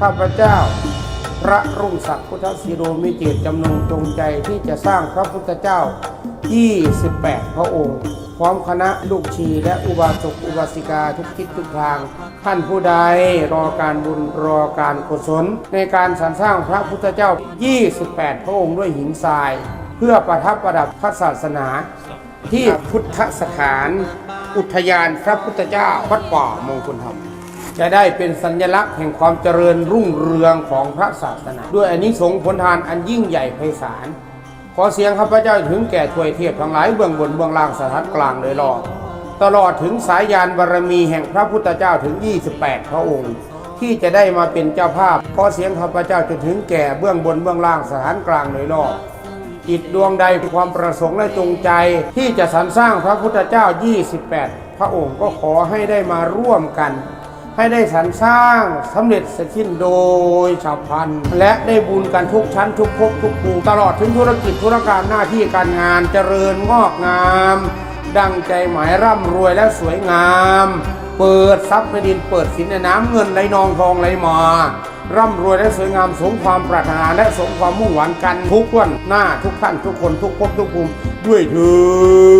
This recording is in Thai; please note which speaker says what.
Speaker 1: ข้าพเจ้า พระรุ่งศักดิ์พุทธศิโรมิเจตจำนงจงใจที่จะสร้างพระพุทธเจ้า 28 พระองค์ พร้อมคณะลูกชีและอุบาสกอุบาสิกาทุกทิศทุกทาง ท่านผู้ใดรอการบุญรอการกุศล ในการสรรสร้างพระพุทธเจ้า 28 พระองค์ด้วยหินทราย เพื่อประทับประดับพระศาสนาที่พุทธสถาน อุทยานพระพุทธเจ้าวัดป่ามงคลธรรม จะได้เป็นสัญลักษณ์แห่งความเจริญรุ่งเรืองของพระศาสนา ด้วยอนนิสงส์ผลทานอันยิ่งใหญ่ไพศาลขอเสียงข้าพเจ้าถึงแก่ถวยเทียบทั้งหลายเบื้องบนเบื้องล่างสถานกลางเลยรอดตลอดถึงสายยานบารมีแห่งพระพุทธเจ้าถึง 28 พระองค์ ที่จะได้มาเป็นเจ้าภาพขอเสียงข้าพเจ้าจนถึงแก่เบื้องบนเบื้องล่างสถานกลางเลยรอดจิตดวงใดความประสงค์และจงใจ ที่จะสรรสร้างพระพุทธเจ้า 28 พระองค์ก็ขอให้ได้มาร่วมกัน ให้ได้สรรสร้างสำเร็จเสร็จสิ้นโดยฉับพลัน และได้บุญกันทุกชั้นทุกภพทุกภูมิตลอดถึงธุรกิจธุรการหน้าที่การงานเจริญงอกงาม ดังใจหมายร่ำรวยและสวยงาม เปิดทรัพย์ในดินเปิดสินในน้ำเงินไหลนองทองไหลมาร่ำรวยและสวยงามสมความปรารถนาและสมความมุ่งหวังกันทุกวันหน้าทุกท่านทุกคนทุกภพทุกภูมิด้วยเถิด